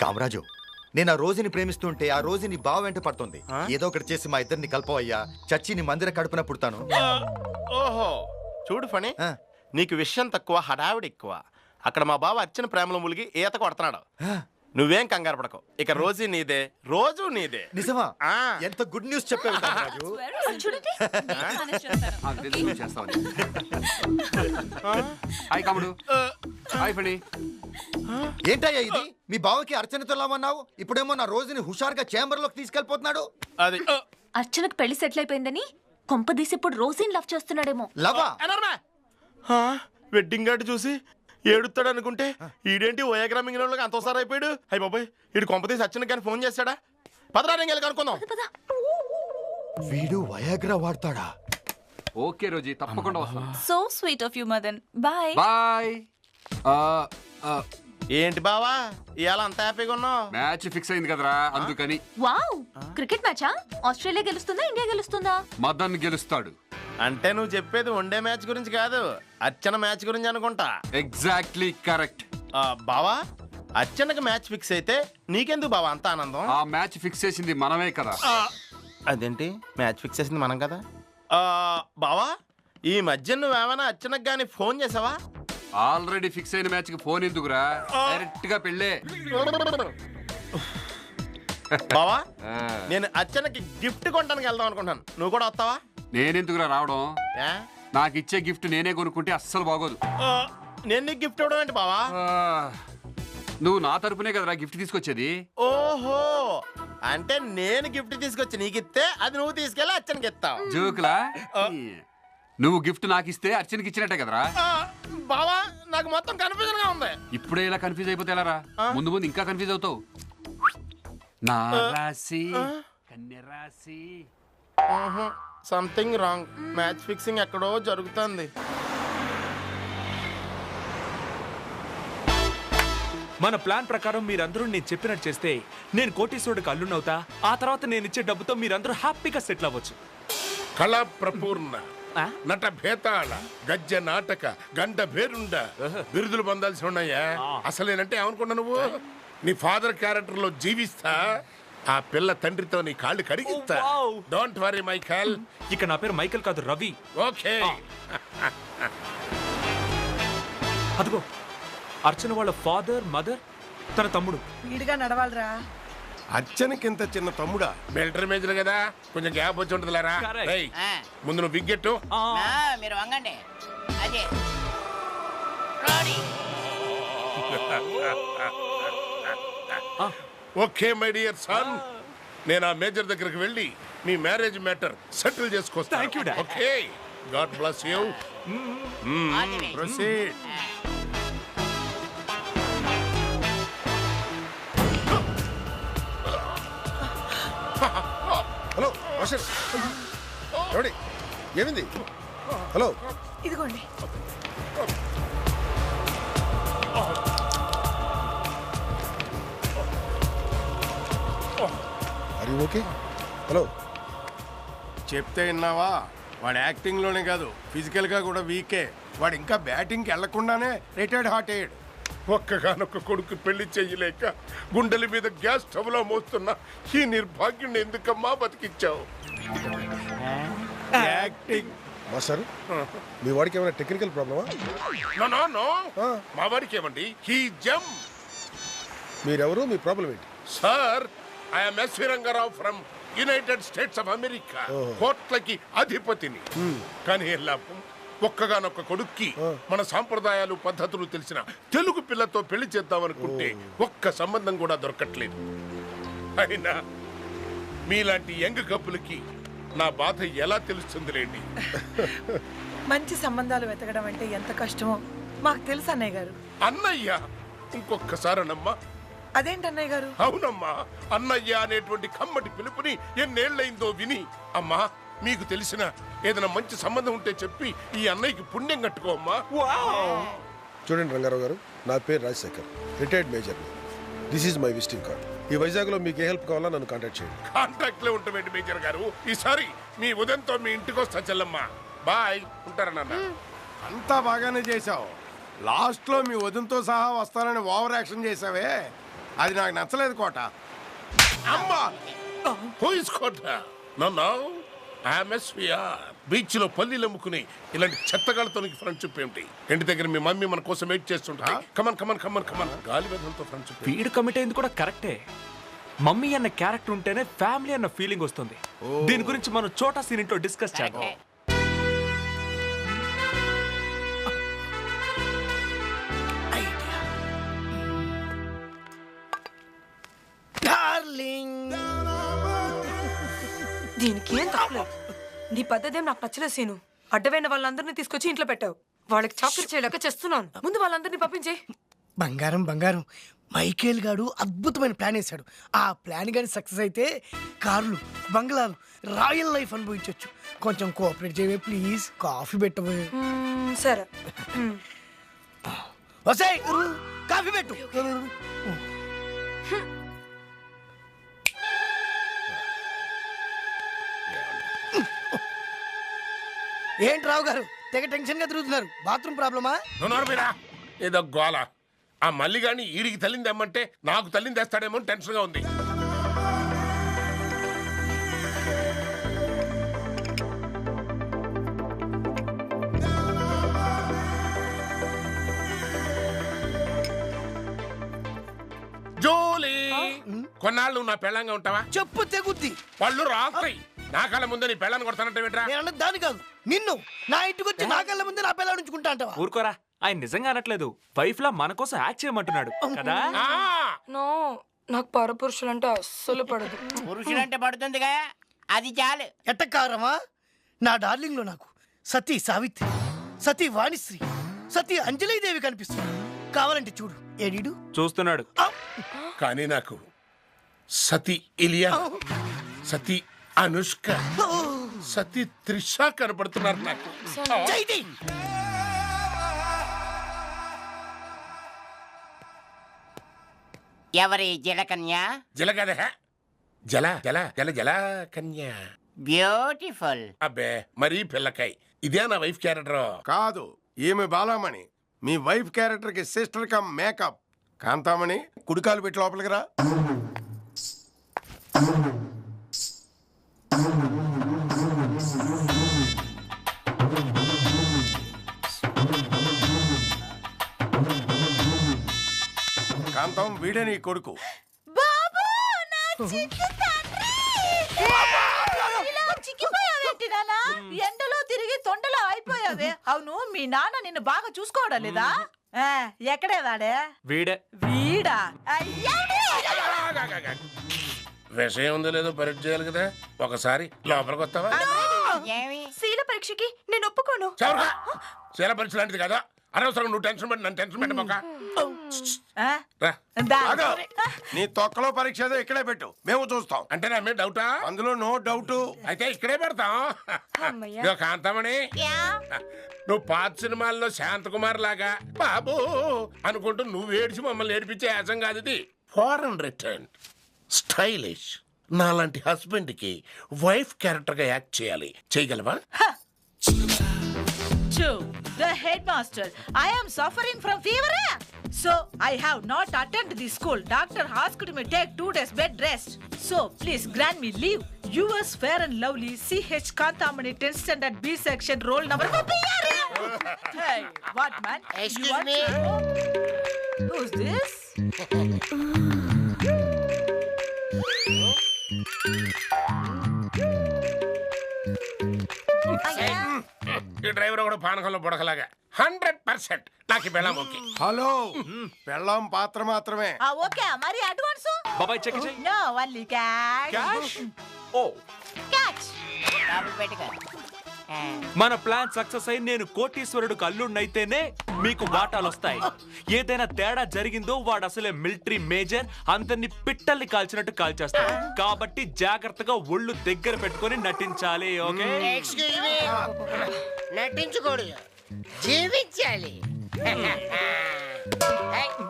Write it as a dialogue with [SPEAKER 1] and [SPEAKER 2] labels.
[SPEAKER 1] కామరాజు నేను ఆ రోజుని ప్రేమిస్తుంటే ఆ రోజు నీ బావ వెంట పడుతుంది? ఏదో ఒకటి చేసి మా ఇద్దరిని కలపవయ్యా. చచ్చి నీ మందిర కడుపున పుడతాను.
[SPEAKER 2] ఓహో చూడు ఫణి
[SPEAKER 1] ఆ.
[SPEAKER 2] నీకు విషయం తక్కువ హడావిడి ఎక్కువ. అక్కడ మా బావ అచ్చిన ప్రేమలో ములిగి ఈత కొడుతున్నాడు. నువ్వేం కంగారు పడకు. ఇక రోజు నీదే రోజు నీదే.
[SPEAKER 1] నిజమా?
[SPEAKER 2] ఆ.
[SPEAKER 1] ఎంత గుడ్ న్యూస్ చెప్పావు కామరాజు
[SPEAKER 3] చూడండి. నేను manage చేస్తాను.
[SPEAKER 4] ఆ, తెలుసు నువ్వు చేస్తావని హాయ్ కాముడు. హాయ్ ఫణి.
[SPEAKER 1] ఏంటయ్యా ఇది? మీ బావకి అర్చనతో లావన్నావు? ఇప్పుడేమో నా రోజుని హుషారుగా చేంబర్లోకి తీసుకెళ్ళిపోతున్నాడు
[SPEAKER 2] అది
[SPEAKER 3] అర్చనకు పెళ్ళి సెటిల్ అయిపోయిందని కొంపదీసి ఇప్పుడు రోజీని లవ్ చేస్తున్నాడేమో.
[SPEAKER 1] లవా?
[SPEAKER 2] అనర్మా. ఆ, వెడ్డింగ్ కార్డు చూసి ఏడుస్తాడు అనుకుంటే ఈడేంటి ఓయాగ్రా మింగిన వాళ్ళకి అంత ఒకసారి అయిపోయాడు? అయ్యి బాబాయ్ ఈడు కొంపతీసి అచ్చిన కానీ ఫోన్ చేస్తాడా పదరా నేను వెళ్ళి కనుక్కుందాం.
[SPEAKER 3] పద
[SPEAKER 1] వీడు వయాగ్రా వాడతాడా?
[SPEAKER 4] ఓకే రోజీ తప్పకుండా వస్తాను.
[SPEAKER 5] So sweet of you Madan. Bye.
[SPEAKER 4] Bye.
[SPEAKER 2] ఏంటి బావా? ఇవాళ అంత హ్యాపీగా ఉన్నావు?
[SPEAKER 4] మ్యాచ్ ఫిక్స్ అయింది కదరా అందుకని.
[SPEAKER 3] వావ్ క్రికెట్ మ్యాచా? ఆస్ట్రేలియా గెలుస్తుందా ఇండియా గెలుస్తుందా?
[SPEAKER 4] మదన్ గెలుస్తాడు.
[SPEAKER 2] అంటే నువ్వు చెప్పేది వన్డే మ్యాచ్ గురించి కాదు అర్చన మ్యాచ్ గురించి అనుకుంటా.
[SPEAKER 4] ఎగ్జాక్ట్లీ కరెక్ట్
[SPEAKER 2] ఆ, బావా అర్చనకి మ్యాచ్ ఫిక్స్ అయితే నీకెందుకు బావా అంత ఆనందం?
[SPEAKER 4] ఆ మ్యాచ్ ఫిక్స్ చేసింది మనమే కదా.
[SPEAKER 2] ఆ, అదేంటి? మ్యాచ్ ఫిక్స్ చేసింది మనం కదా? ఆ, బావా ఈ మధ్య నువ్వేమైనా అర్చనకు కానీ ఫోన్ చేసావా?
[SPEAKER 4] ఆల్రెడీ ఫిక్స్ అయిన మ్యాచ్కి ఫోన్ ఎందుకురా? డైరెక్ట్గా పెళ్ళే.
[SPEAKER 2] బావా
[SPEAKER 4] ఆ,
[SPEAKER 2] నేను అర్చనకి గిఫ్ట్ కొనడానికి వెళ్దాం అనుకుంటాను. నువ్వు కూడా వస్తావా?
[SPEAKER 4] నేనెందుకురా రావడం?
[SPEAKER 2] ఏ?
[SPEAKER 4] నాకు ఇచ్చే గిఫ్ట్ నేనే కొనుక్కుంటే అస్సలు బాగోదు.
[SPEAKER 2] ఆ, నేను నీకు గిఫ్ట్ ఇవ్వడం ఏంటి బావా?
[SPEAKER 4] ఆ, నువ్వు నా తరపునే కదరా గిఫ్ట్ తీసుకొచ్చేది?
[SPEAKER 2] ఓహో అంటే నేను గిఫ్ట్ తీసుకొచ్చి నీకు ఇస్తే అది నువ్వు తీసుకెళ్ళి అర్చనకి ఇస్తావు.
[SPEAKER 4] జోకులా? నువ్వు గిఫ్ట్ నాకు ఇస్తే అర్చనకి ఇచ్చినట్టే కదరా?
[SPEAKER 2] ఆ, బావా నాకు మొత్తం కన్ఫ్యూజన్గా ఉంది.
[SPEAKER 4] ఇప్పుడే ఇలా కన్ఫ్యూజ్ అయిపోతే ఎలారా? ముందు ముందు ఇంకా కన్ఫ్యూజ్ అవుతావు. నా రాశి రాశి
[SPEAKER 2] సంథింగ్ రాంగ్ మ్యాచ్ ఫిక్సింగ్ ఎక్కడో జరుగుతుంది.
[SPEAKER 6] మన ప్లాన్ ప్రకారం మీరందరూ నేను చెప్పినట్టు చేస్తే నేను కోటీశ్వరుడికి అల్లునవుతా ఆ తర్వాత నేను ఇచ్చే డబ్బుతో మీరందరూ హ్యాపీగా సెటిల్ అవ్వచ్చు.
[SPEAKER 7] కళా ప్రపూర్ణ? నట భేతాళ గజ్జ నాటక గంట భేరుండ బిరుదులు పొందాల్సి ఉన్నాయా? అసలేనంటే ఏమనుకున్నా నువ్వు? నీ ఫాదర్ క్యారెక్టర్లో జీవిస్తా? ఆ పిల్ల తండ్రితో నీ కాళ్ళు కడిగిస్తా.
[SPEAKER 6] Oh, wow.
[SPEAKER 7] Don't worry Michael
[SPEAKER 6] ఇక నా పేరు మైకేల్ కాదు రవి.
[SPEAKER 7] ఓకే
[SPEAKER 6] అదిగో అర్చన వాళ్ళ ఫాదర్ మదర్ తన తమ్ముడు.
[SPEAKER 8] వీడిగా నడవాలరా.
[SPEAKER 7] అచ్చనకింత చిన్న తమ్ముడా? మిలిటరీ మేజర్ కదా కొంచెం గ్యాప్ వచ్చి ఉంటుందిలేరా?
[SPEAKER 6] Correct.
[SPEAKER 7] రేయ్, ముందు నువ్వు బిగ్గెట్టు
[SPEAKER 6] ఆ,
[SPEAKER 9] ఆ, మీరు వంగండి. అదే. Ready
[SPEAKER 7] okay my dear son నేను ఆ మేజర్ దగ్గరికి వెళ్ళి మీ marriage matter settle
[SPEAKER 6] Thank you,
[SPEAKER 7] చేసుకొస్తాను. Okay. God bless you. Proceed.
[SPEAKER 10] Hello master ఎవడి? ఏమింది? హలో.
[SPEAKER 8] ఇదిగోండి.
[SPEAKER 10] ఓకే హలో
[SPEAKER 7] చెప్తే విన్నావా? వాడు యాక్టింగ్లోనే కాదు ఫిజికల్గా కూడా వీకే వాడు ఇంకా బ్యాటింగ్కి వెళ్ళకుండానే రిటైర్డ్ హార్ట్ అయ్యాడు. ఒక్కగానొక్క కొడుకు పెళ్ళి చెయ్యలేక గుండెల మీద గ్యాస్ స్టవ్లో మోస్తున్న ఈ నిర్భాగ్యుని ఎందుకమ్మా బతికిచ్చావు? యాక్టింగ్
[SPEAKER 10] మాస్టర్ మీ వాడికి ఏమైనా టెక్నికల్ ప్రాబ్లమా
[SPEAKER 7] నో నో. మా వాడికి ఏమండి? హీ జమ్
[SPEAKER 10] మీరెవరు? మీ ప్రాబ్లం ఏంటి?
[SPEAKER 7] Sir I'm S Rangarao from United States of America. కోట్లకి అధిపతిని. కానీ ఏం లాభం? ఒక్కగానొక్క కొడుక్కి మన సాంప్రదాయాలు పద్ధతులు తెలిసిన తెలుగు పిల్లతో పెళ్ళి చేద్దామనుకుంటే ఒక్క సంబంధం కూడా దొరకట్లేదు. అయినా మీలాంటి యంగ్ కప్పులకి నా బాధ ఎలా తెలుస్తుందిలేండి?
[SPEAKER 8] మంచి సంబంధాలు వెతకడం అంటే ఎంత కష్టమో మాకు తెలుసు అన్నయ్య గారు.
[SPEAKER 7] అన్నయ్య ఇంకొక్కసారనమ్మా.
[SPEAKER 8] అదేంటి అన్నయ్య గారు?
[SPEAKER 7] అవునమ్మా అన్నయ్య అనేటువంటి కమ్మటి పిలుపుని ఎన్నేళ్ళైందో విని. అమ్మా మీకు తెలిసిన ఏదైనా మంచి సంబంధం ఉంటే చెప్పి ఈ అన్నయ్యకి పుణ్యం కట్టుకోమ్మా
[SPEAKER 10] చూడండి రంగారావు గారు నా పేరు Rajasekhar retired major. This is my visiting card ఈ వైజాగ్లో మీకు ఏ హెల్ప్ కావాలా నన్ను కాంటాక్ట్ చేయండి.
[SPEAKER 7] కాంటాక్ట్లో ఉంటామేంటి మేజర్ గారు? ఈసారి మీ ఉదయంతో మీ ఇంటికి వస్తా చెల్లమ్మా. బాయ్ ఉంటారా నాన్న?
[SPEAKER 11] అంతా బాగానే చేశావు. లాస్ట్లో మీ వదినతో సహా వస్తానని ఓవర్ యాక్షన్ చేసావే అది నాకు నచ్చలేదు కోట.
[SPEAKER 7] అమ్మా! Who is Kota? నన్ను బీచ్లో పల్లీలు అమ్ముకుని ఇలాంటి చెత్తగాళ్ళతో ఫ్రెండ్షిప్ ఏమిటి? ఇంటి దగ్గర మీ మమ్మీ మన కోసం వెయిట్ చేస్తుంటా కమన్ కమన్ కమన్ కమన్ గాలి వేదంతో ఫ్రెండ్షిప్
[SPEAKER 6] వీడు కమిట్ అయింది కూడా కరెక్టే మమ్మీ అన్న క్యారెక్టర్ ఉంటేనే ఫ్యామిలీ అన్న ఫీలింగ్ వస్తుంది. దీని గురించి మనం చోటా సీన్ ఇంట్లో డిస్కస్ చేద్దాం.
[SPEAKER 8] దీనికి ఏం తప్పలేదు నీ పద్ధతి ఏం నాకు నచ్చలేదు సీను. అడ్డమైన వాళ్ళందరినీ తీసుకొచ్చి ఇంట్లో పెట్టావు. వాళ్ళకి చాకరీ చేయలేక చేస్తున్నాను. ముందు వాళ్ళందరినీ పంపించే.
[SPEAKER 12] బంగారం బంగారం. మైకేల్ గాడు అద్భుతమైన ప్లాన్ వేశాడు. ఆ ప్లాన్ కానీ సక్సెస్ అయితే కార్లు బంగ్లాలు రాయల్ లైఫ్ అనుభవించవచ్చు కొంచెం కోఆపరేట్ చేయవే ప్లీజ్ కాఫీ పెట్టవే.
[SPEAKER 8] సరే.
[SPEAKER 12] కాఫీ పెట్టు. ఏంటి రావు గారు? తెగ టెన్షన్గా తిరుగుతున్నారు. బాత్రూమ్ ప్రాబ్లమా
[SPEAKER 7] ఏదో గోల. ఆ మల్లిగాని ఈడికి తల్లింది తెమ్మంటే నాకు తల్లింది తెస్తాడేమో అని టెన్షన్గా ఉంది. జోలీ కొన్నాళ్ళు నా పెళ్ళంగా ఉంటావా?
[SPEAKER 12] చెప్పు తెగుద్ది.
[SPEAKER 7] పళ్ళు రాస్తాయి నా కళ్ళ ముందే నీ పెళ్ళాన్ని కొడతానంటే
[SPEAKER 12] నేను అన్నది దాని కాదు. నిన్ను నా ఇంటికి వచ్చి నా కళ్ళ ముందే నా పిల్లలు ఉంచుకుంటా అంటావా?
[SPEAKER 6] ఊరుకోరా ఆయన నిజంగా అనట్లేదు. వైఫ్ లా మన కోసం యాక్ట్ చేయమంటున్నాడు. కదా?
[SPEAKER 8] నో నాకు పరపురుషులు అంటే అస్సలు పడదు.
[SPEAKER 9] పురుషులంటే పడుతుందిగా? అది చాలు.
[SPEAKER 12] ఎట్టకారమా నా డార్లింగ్లో నాకు సతీ సావిత్రి సతీ వాణిశ్రీ సతీ అంజలీదేవి కనిపిస్తుంది కావాలంటే చూడు. ఏడీడు
[SPEAKER 6] చూస్తున్నాడు.
[SPEAKER 7] కానీ నాకు సతి ఇలియా సతి అనుష్క. సతి త్రిష కనపడుతున్నారు నాకు.
[SPEAKER 9] ఎవరి జలకన్య?
[SPEAKER 7] జలగద జల జల జల జల కన్య
[SPEAKER 9] బ్యూటిఫుల్.
[SPEAKER 7] అబ్బే మరీ పిల్లకాయ్. ఇదే నా వైఫ్ క్యారెక్టర్.
[SPEAKER 11] కాదు ఈమె బాలామణి. మీ వైఫ్ క్యారెక్టర్కి సిస్టర్ కమ్ మేకప్. కాంతామణి కుడికాలు పెట్టి లోపలికి రా. కాంతం వీడే నీ కొడుకు.
[SPEAKER 5] బాబు నా చిట్టి తండ్రి! ఇలా చిక్కిపోయావేంటి నాన్న? ఎండలో తిరిగి తొండలో అయిపోయావే అవును మీ నాన్న నిన్ను బాగా చూసుకోవడం లేదా? ఆ, ఎక్కడే వాడే?
[SPEAKER 6] వీడే.
[SPEAKER 5] వీడా.
[SPEAKER 7] విషయం ఉందో లేదో పరీక్ష చేయాలి కదా. ఒకసారి లోపలికి వస్తావా?
[SPEAKER 9] ఏమి?
[SPEAKER 3] శీల పరీక్షకి నేను ఒప్పుకోను.
[SPEAKER 7] చవరగా శీల పరీక్ష లాంటిది కదా. అనవసరం నువ్వు టెన్షన్ పెట్టి నన్ను టెన్షన్ పెట్టబోక
[SPEAKER 5] ఆ,
[SPEAKER 7] రా.
[SPEAKER 11] ఆగు. నీ తొక్కలో పరీక్ష ఏదో ఇక్కడే పెట్టు. మేము చూస్తాం.
[SPEAKER 7] అంటే నా మీద డౌటా?
[SPEAKER 11] అందులో నో డౌట్.
[SPEAKER 7] అయితే ఇక్కడే పెడతాం. ఇదిగో కాంతమణి నువ్వు పాత సినిమాల్లో శాంతకుమార్ లాగా బాబు అనుకుంటూ నువ్వు ఏడిచి మమ్మల్ని ఏడిపించే యాసం కాదు ఇది. ఫారెన్ రిటర్న్ స్టైలిష్ నాలాంటి హస్బెండ్కి వైఫ్ క్యారెక్టర్గా యాక్ట్ చేయాలి. చేయగలవా?
[SPEAKER 5] Headmaster. I am suffering from fever. So I have not attended the school. Doctor asked me to take two days bed rest. So please grant me leave. Yours fair and lovely CH Kantamani 10th standard B section roll number. hey, what man?
[SPEAKER 9] Excuse
[SPEAKER 5] want
[SPEAKER 9] me?
[SPEAKER 5] Who's this?
[SPEAKER 7] ఈ driver కూడా పానకంలో బుడకలాగా. Hundred percent. నాకు ఈ బెళ్ళం okay.
[SPEAKER 11] Hello. పెళ్ళాం పాత్ర మాత్రమే.
[SPEAKER 5] okay. మరి advance?
[SPEAKER 6] బాబాయ్ check చేయి.
[SPEAKER 5] No, only cash.
[SPEAKER 6] క్యాష్ ఓ.
[SPEAKER 9] పెట్టుకో ఆ,
[SPEAKER 6] మన ప్లాన్ సక్సెస్ అయి నేను కోటీశ్వరుడికి అల్లుడినైతేనే మీకు వాటాలు వస్తాయి ఏదైనా తేడా జరిగిందో వాడు అసలే మిలిటరీ మేజర్ అందరిని పిట్టల్ని కాల్చినట్టు కాల్చేస్తాడు. కాబట్టి జాగ్రత్తగా ఒళ్ళు దగ్గర పెట్టుకొని నటించాలి ఓకే.
[SPEAKER 9] నటించకూడదు జీవించాలి.